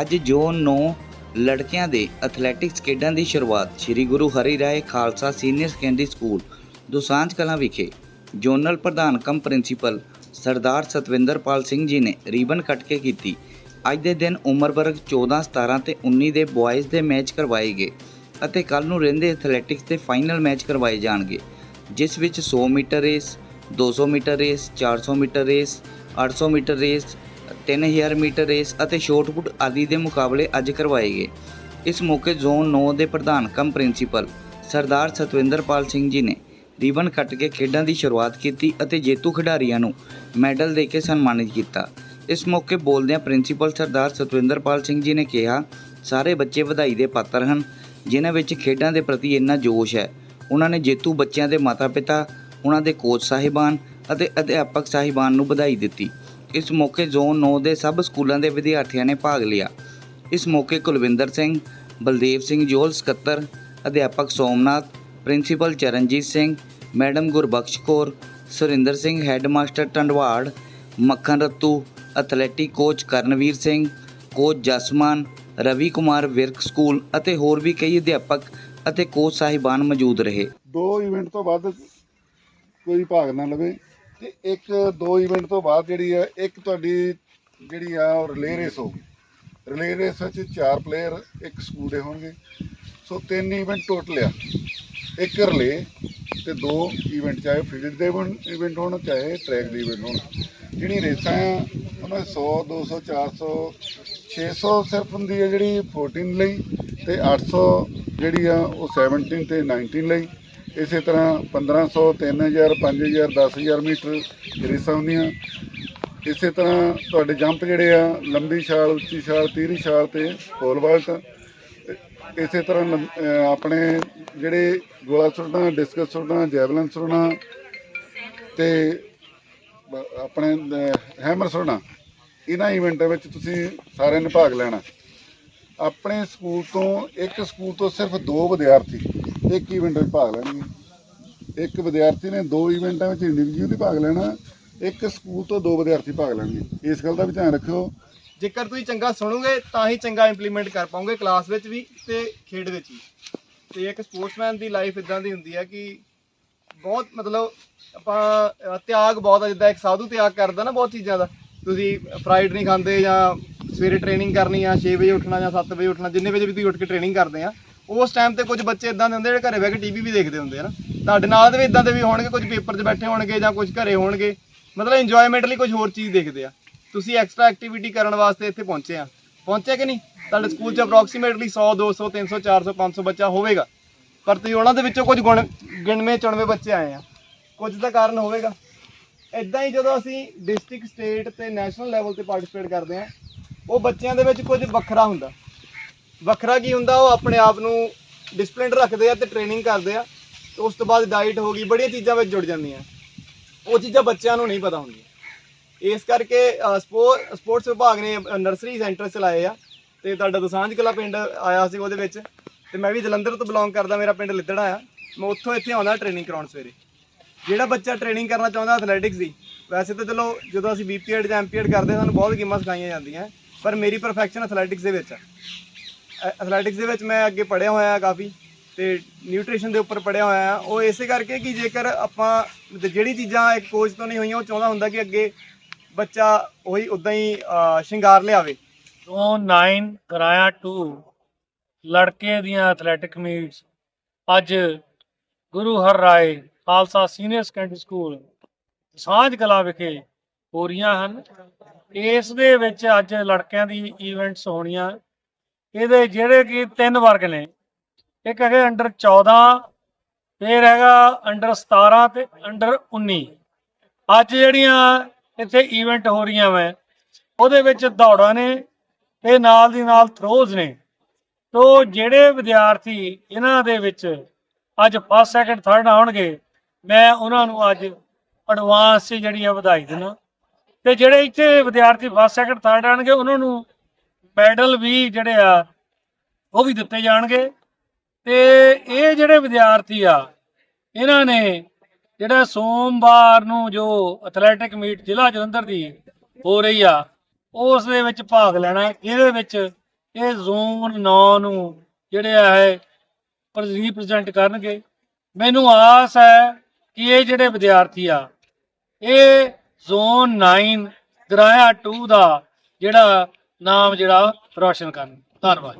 ਅੱਜ ਜ਼ੋਨ 9 ਲੜਕਿਆਂ ਦੇ ਐਥਲੈਟਿਕਸ ਖੇਡਾਂ ਦੀ ਸ਼ੁਰੂਆਤ Sri Guru Hari Rai Khalsa senior secondary school Dusanjh Kalan ਵਿਖੇ ਜ਼ੋਨਲ ਪ੍ਰਧਾਨ ਕਮ ਪ੍ਰਿੰਸੀਪਲ ਸਰਦਾਰ ਸਤਵਿੰਦਰਪਾਲ ਸਿੰਘ ਜੀ ਨੇ ਰੀਬਨ ਕੱਟ ਕੇ ਕੀਤੀ। ਅੱਜ ਦੇ ਦਿਨ ਉਮਰ ਵਰਗ 14 17 ਤੇ 19 ਦੇ ਬॉयਜ਼ ਦੇ ਮੈਚ ਕਰਵਾਏ ਗਏ ਅਤੇ ਕੱਲ ਨੂੰ ਰਹਿੰਦੇ ਐਥਲੈਟਿਕਸ ਦੇ ਫਾਈਨਲ ਮੈਚ ਕਰਵਾਏ ਜਾਣਗੇ, ਜਿਸ ਵਿੱਚ 100 metre race 200 metre race 400 metre race 800 metre race 3000 metre race ਅਤੇ ਸ਼ਾਟਪੁੱਟ ਆਦਿ ਦੇ ਮੁਕਾਬਲੇ ਅੱਜ ਕਰਵਾਏ ਗਏ। ਇਸ ਮੌਕੇ ਜ਼ੋਨ 9 ਦੇ ਪ੍ਰਧਾਨ ਕਮ ਪ੍ਰਿੰਸੀਪਲ ਸਰਦਾਰ ਸਤਵਿੰਦਰਪਾਲ ਸਿੰਘ ਜੀ ਨੇ ਰੀਬਨ ਕੱਟ ਕੇ ਖੇਡਾਂ ਦੀ ਸ਼ੁਰੂਆਤ ਕੀਤੀ ਅਤੇ ਜੇਤੂ ਖਿਡਾਰੀਆਂ ਨੂੰ ਮੈਡਲ ਦੇ ਕੇ ਸਨਮਾਨਿਤ ਕੀਤਾ। ਇਸ ਮੌਕੇ ਬੋਲਦਿਆਂ ਪ੍ਰਿੰਸੀਪਲ ਸਰਦਾਰ ਸਤਵਿੰਦਰਪਾਲ ਸਿੰਘ ਜੀ ਨੇ ਕਿਹਾ, ਸਾਰੇ ਬੱਚੇ ਵਧਾਈ ਦੇ ਪਾਤਰ ਹਨ, ਜਿਨ੍ਹਾਂ ਵਿੱਚ ਖੇਡਾਂ ਦੇ ਪ੍ਰਤੀ ਇੰਨਾ ਜੋਸ਼ ਹੈ। ਉਹਨਾਂ ਨੇ ਜੇਤੂ ਬੱਚਿਆਂ ਦੇ ਮਾਤਾ-ਪਿਤਾ, ਉਹਨਾਂ ਦੇ ਕੋਚ ਸਾਹਿਬਾਨ ਅਤੇ ਅਧਿਆਪਕ ਸਾਹਿਬਾਨ ਨੂੰ ਵਧਾਈ ਦਿੱਤੀ। ਇਸ ਮੌਕੇ ਜ਼ੋਨ 9 ਦੇ ਸਭ ਸਕੂਲਾਂ ਦੇ ਵਿਦਿਆਰਥੀਆਂ ਨੇ ਭਾਗ ਲਿਆ। ਇਸ ਮੌਕੇ ਕੁਲਵਿੰਦਰ ਸਿੰਘ, ਬਲਦੇਵ ਸਿੰਘ ਜੋਲ ਸਕੱਤਰ, ਅਧਿਆਪਕ Somnath, principal Charanjit Singh, madam Gurbakhsh Kaur, Surinder Singh headmaster Tandwar, Makhan Rattu, athletic coach Karanvir Singh, coach Jasman, Ravi Kumar Virk school ਅਤੇ ਹੋਰ ਵੀ ਕਈ ਅਧਿਆਪਕ ਅਤੇ ਕੋਚ ਸਾਹਿਬਾਨ ਮੌਜੂਦ ਰਹੇ। ਦੋ ਇਵੈਂਟ ਤੋਂ ਵੱਧ ਕੋਈ ਭਾਗ ਨਾ ਲਵੇ। ਤੇ ਇੱਕ, ਦੋ ਇਵੈਂਟ ਤੋਂ ਬਾਅਦ ਜਿਹੜੀ ਆ, ਇੱਕ ਤੁਹਾਡੀ ਜਿਹੜੀ ਆ, ਉਹ ਰਿਲੇ ਰੇਸ ਹੋਊਗੀ। ਰਿਲੇ ਰੇਸ ਵਿੱਚ ਚਾਰ ਪਲੇਅਰ ਇੱਕ ਸਕੂਲ ਦੇ ਹੋਣਗੇ। ਸੋ ਤਿੰਨ ਇਵੈਂਟ ਟੋਟਲ ਆ। ਇੱਕ ਰਿਲੇ ਤੇ ਦੋ ਇਵੈਂਟ ਚਾਹੇ ਫੀਲਡ ਦੇ ਇਵੈਂਟ ਹੋਣ, ਚਾਹੇ ਟਰੈਕ ਦੇ ਇਵੈਂਟ ਹੋਣ। ਜਿਹੜੀ ਰੇਸਾਂ ਆ, ਉਹਨਾਂ 'ਚ 100 200 400 600 ਸਿਰਫ ਹੁੰਦੀ ਹੈ ਜਿਹੜੀ 14 ਲਈ ਤੇ 800 ਜਿਹੜੀ ਆ, ਉਹ 17 ਤੇ 19 ਲਈ। ਇਸੇ ਤਰ੍ਹਾਂ 1500 3000 5000 10000 ਮੀਟਰ ਰੇਸਾਂ ਹੁੰਦੀਆਂ। ਇਸੇ ਤਰ੍ਹਾਂ ਤੁਹਾਡੇ ਜੰਪ ਜਿਹੜੇ ਆ, ਲੰਬੀ ਛਾਲ, ਉੱਚੀ ਛਾਲ ਤੀਹਰੀ ਛਾਲ ਤੇ ਪੋਲ ਵਾਲਟ ਇਸੇ ਤਰ੍ਹਾਂ ਲੰਬ- ਆਪਣੇ ਜਿਹੜੇ ਗੋਲਾ ਸੁੱਟਣਾ ਡਿਸਕਸ ਸੁੱਟਣਾ ਜੈਵਲਨ ਸੁੱਟਣਾ ਤੇ ਆਪਣੇ ਹੈਮਰ ਸੁੱਟਣਾ, ਇਹਨਾਂ ਇਵੈਂਟਾਂ ਵਿੱਚ ਤੁਸੀਂ ਸਾਰਿਆਂ ਨੇ ਭਾਗ ਲੈਣਾ। ਆਪਣੇ ਸਕੂਲ ਤੋਂ, ਇੱਕ ਸਕੂਲ ਤੋਂ ਸਿਰਫ ਦੋ ਵਿਦਿਆਰਥੀ ਇੱਕ ਇਵੈਂਟ ਵਿੱਚ ਭਾਗ ਲੈਣਗੇ। ਇੱਕ ਵਿਦਿਆਰਥੀ ਨੇ ਦੋ ਇਵੈਂਟਾਂ ਵਿੱਚ ਇੰਡੀਵਿਜੂਅਲੀ ਭਾਗ ਲੈਣਾ, ਇੱਕ ਸਕੂਲ ਤੋਂ ਦੋ ਵਿਦਿਆਰਥੀ ਭਾਗ ਲੈਣਗੇ। ਇਸ ਗੱਲ ਦਾ ਵੀ ਧਿਆਨ ਰੱਖਿਓ। ਜੇਕਰ ਤੁਸੀਂ ਚੰਗਾ ਸੁਣੋਗੇ, ਤਾਂ ਹੀ ਚੰਗਾ ਇੰਪਲੀਮੈਂਟ ਕਰ ਪਾਓਗੇ ਕਲਾਸ ਵਿੱਚ ਵੀ ਤੇ ਖੇਡ ਵਿੱਚ ਵੀ। ਤੇ ਇੱਕ ਸਪੋਰਟਸਮੈਨ ਦੀ ਲਾਈਫ ਇਦਾਂ ਦੀ ਹੁੰਦੀ ਹੈ ਕਿ ਬਹੁਤ ਮਤਲਬ ਆਪਾਂ ਤਿਆਗ ਬਹੁਤ ਆ, ਜਿੱਦਾਂ ਇੱਕ ਸਾਧੂ ਤਿਆਗ ਕਰਦਾ ਨਾ ਬਹੁਤ ਚੀਜ਼ਾਂ ਦਾ। ਤੁਸੀਂ ਫਰਾਈਡ ਨਹੀਂ ਖਾਂਦੇ ਜਾਂ ਸਵੇਰੇ ਟ੍ਰੇਨਿੰਗ ਕਰਨੀ ਆ 6 ਵਜੇ ਉੱਠਣਾ ਜਾਂ 7 ਵਜੇ ਉੱਠਣਾ, ਜਿੰਨੇ ਵਜੇ ਵੀ ਤੁਸੀਂ ਉੱਠ ਕੇ ਟ੍ਰੇਨਿੰਗ ਕਰਦੇ ਆ ਉਸ ਟਾਈਮ ਤੇ ਕੁਝ ਬੱਚੇ ਇਦਾਂ ਦੇ ਹੁੰਦੇ ਜਿਹੜੇ ਘਰੇ ਬਹਿ ਕੇ ਟੀਵੀ ਵੀ ਦੇਖਦੇ ਹੁੰਦੇ ਆ ਨਾ। ਤੁਹਾਡੇ ਨਾਲ ਦੇ ਵੀ ਇਦਾਂ ਦੇ ਵੀ ਹੋਣਗੇ, ਕੁਝ ਪੇਪਰ 'ਚ ਬੈਠੇ ਹੋਣਗੇ ਜਾਂ ਕੁਝ ਘਰੇ ਹੋਣਗੇ। ਮਤਲਬ ਇੰਜੋਇਮੈਂਟ ਲਈ ਕੁਝ ਹੋਰ ਚੀਜ਼ ਦੇਖਦੇ ਆ। ਤੁਸੀਂ ਐਕਸਟਰਾ ਐਕਟੀਵਿਟੀ ਕਰਨ ਵਾਸਤੇ ਇੱਥੇ ਪਹੁੰਚੇ ਆ। ਪਹੁੰਚੇ ਕਿ ਨਹੀਂ? ਤੁਹਾਡੇ ਸਕੂਲ 'ਚ ਅਪਰੋਕਸੀਮੇਟਲੀ 100 200 300 400 500 ਬੱਚਾ ਹੋਵੇਗਾ। ਪਰ ਤੁਸੀਂ ਉਹਨਾਂ ਦੇ ਵਿੱਚੋਂ ਕੁਝ ਗੁਣ, ਗਿਣਵੇਂ, ਚੁਣਵੇਂ ਬੱਚੇ ਆਏ ਆ। ਕੁਝ ਦਾ ਕਾਰਨ ਹੋਵੇਗਾ। ਇਦਾਂ ਹੀ ਜਦੋਂ ਅਸੀਂ ਡਿਸਟ੍ਰਿਕਟ ਸਟੇਟ ਤੇ ਨੈਸ਼ਨਲ ਲੈਵਲ ਤੇ ਪਾਰਟਿਸਿਪੇਟ ਕਰਦੇ ਆ, ਉਹ ਬੱਚਿਆਂ ਦੇ ਵਿੱਚ ਕੁਝ ਵੱਖਰਾ ਹੁੰਦਾ। ਵੱਖਰਾ ਕੀ ਹੁੰਦਾ ਉਹ ਆਪਣੇ ਆਪ ਨੂੰ ਡਿਸਪਲਿਨਡ ਰੱਖਦੇ ਆ ਤੇ ਟ੍ਰੇਨਿੰਗ ਕਰਦੇ ਆ ਤੇ ਉਸ ਤੋਂ ਬਾਅਦ ਡਾਈਟ ਹੋ ਗਈ ਬੜੀਆਂ ਚੀਜ਼ਾਂ ਵਿੱਚ ਜੁੜ ਜਾਂਦੀਆਂ। ਉਹ ਚੀਜ਼ਾਂ ਬੱਚਿਆਂ ਨੂੰ ਨਹੀਂ ਪਤਾ ਹੁੰਦੀਆਂ। ਇਸ ਕਰਕੇ ਸਪੋਰਟਸ ਵਿਭਾਗ ਨੇ ਨਰਸਰੀ ਸੈਂਟਰ ਚਲਾਏ ਆ ਤੇ ਤੁਹਾਡਾ ਦਸਾਂਝ ਕਲਾ ਪਿੰਡ ਆਇਆ ਸੀ ਉਹਦੇ ਵਿੱਚ ਤੇ ਮੈਂ ਵੀ ਜਲੰਧਰ ਤੋਂ ਬਿਲੋਂਗ ਕਰਦਾ ਮੇਰਾ ਪਿੰਡ ਲਿੱਦੜਾ ਆ ਮੈਂ ਉੱਥੋਂ ਇੱਥੇ ਆਉਂਦਾ ਟ੍ਰੇਨਿੰਗ ਕਰਾਉਣ ਸਵੇਰੇ। ਜਿਹੜਾ ਬੱਚਾ ਟ੍ਰੇਨਿੰਗ ਕਰਨਾ ਚਾਹੁੰਦਾ ਐਥਲੈਟਿਕਸ ਦੀ ਵੈਸੇ ਤਾਂ ਚਲੋ ਜਦੋਂ ਅਸੀਂ ਬੀਪੀਐਡ ਜਾਂ ਐਮਪੀਐਡ ਕਰਦੇ ਹਾਂ, ਸਾਨੂੰ ਬਹੁਤ ਗੇਮਾਂ ਸਿਖਾਈਆਂ ਜਾਂਦੀਆਂ ਪਰ ਮੇਰੀ ਪਰਫੈਕਸ਼ਨ ਐਥਲੈਟਿਕਸ ਦੇ ਵਿੱਚ ਆ। ਐਥਲੈਟਿਕਸ ਦੇ ਵਿੱਚ ਮੈਂ ਅੱਗੇ ਪੜ੍ਹਿਆ ਹੋਇਆ ਹਾਂ ਕਾਫੀ ਤੇ ਨਿਊਟ੍ਰੀਸ਼ਨ ਦੇ ਉੱਪਰ ਪੜ੍ਹਿਆ ਹੋਇਆ ਹਾਂ। ਉਹ ਇਸੇ ਕਰਕੇ ਕਿ ਜੇਕਰ ਆਪਾਂ ਤੇ ਜਿਹੜੀ ਚੀਜ਼ਾਂ ਇੱਕ ਕੋਚ ਤੋਂ ਨਹੀਂ ਹੋਈਆਂ ਉਹ ਚਾਹੁੰਦਾ ਹੁੰਦਾ ਕਿ ਅੱਗੇ ਬੱਚਾ ਉਹੀ ਉਦਾਂ ਹੀ ਅਹ, ਸ਼ਿੰਗਾਰ ਲਿਆਵੇ। ਤੋਂ 9 ਕਰਾਇਆ 2 ਲੜਕੇ ਦੀਆਂ ਐਥਲੈਟਿਕ ਮੀਟਸ ਅੱਜ Guru Har Rai Khalsa senior secondary school Sanjh Kala ਵਿਖੇ ਹੋ ਰਹੀਆਂ ਹਨ। ਇਸ ਦੇ ਵਿੱਚ ਅੱਜ ਲੜਕਿਆਂ ਦੀ ਈਵੈਂਟਸ ਹੋਣੀਆਂ। ਇਹਦੇ ਜਿਹੜੇ ਕਿ ਤਿੰਨ ਵਰਗ ਨੇ, ਇੱਕ ਹੈਗੇ ਅੰਡਰ 14 ਫਿਰ ਹੈਗਾ ਅੰਡਰ 17 ਤੇ ਅੰਡਰ 19 ਅੱਜ ਜਿਹੜੀਆਂ ਇੱਥੇ ਇਵੈਂਟ ਹੋ ਰਹੀਆਂ ਵੈ, ਉਹਦੇ ਵਿੱਚ ਦੌੜਾਂ ਨੇ ਤੇ ਨਾਲ ਦੀ ਨਾਲ ਥਰੋਜ਼ ਨੇ। ਤੋ ਜਿਹੜੇ ਵਿਦਿਆਰਥੀ ਇਹਨਾਂ ਦੇ ਵਿੱਚ ਅੱਜ ਫਸਟ ਸੈਕੰਡ ਥਰਡ ਆਉਣਗੇ, ਮੈਂ ਉਹਨਾਂ ਨੂੰ ਅੱਜ ਐਡਵਾਂਸ ਜਿਹੜੀ ਆ ਵਧਾਈ ਦਿੰਦਾ। ਤੇ ਜਿਹੜੇ ਇੱਥੇ ਵਿਦਿਆਰਥੀ ਫਸਟ ਸੈਕੰਡ ਥਰਡ ਆਣਗੇ ਉਹਨਾਂ ਨੂੰ ਮੈਡਲ ਵੀ ਜਿਹੜੇ ਆ, ਉਹ ਵੀ ਦਿੱਤੇ ਜਾਣਗੇ। ਤੇ ਇਹ ਜਿਹੜੇ ਵਿਦਿਆਰਥੀ ਆ, ਇਹਨਾਂ ਨੇ ਜਿਹੜਾ ਸੋਮਵਾਰ ਨੂੰ ਜੋ ਐਥਲੈਟਿਕ ਮੀਟ ਜ਼ਿਲ੍ਹਾ ਜਲੰਧਰ ਦੀ ਹੋ ਰਹੀ ਆ, ਉਸ ਦੇ ਵਿੱਚ ਭਾਗ ਲੈਣਾ ਇਹਦੇ ਵਿੱਚ ਇਹ ਜ਼ੋਨ 9 ਨੂੰ ਜਿਹੜੇ ਆ ਇਹ ਰਿਪਰੈਜ਼ੈਂਟ ਕਰਨਗੇ। ਮੈਨੂੰ ਆਸ ਹੈ ਕਿ ਇਹ ਜਿਹੜੇ ਵਿਦਿਆਰਥੀ ਆ, ਇਹ ਜ਼ੋਨ 9 ਗਰਾਇਆ 2 ਦਾ ਜਿਹੜਾ ਨਾਮ ਜਿਹੜਾ ਰੌਸ਼ਨ ਕਰਨ। ਧੰਨਵਾਦ।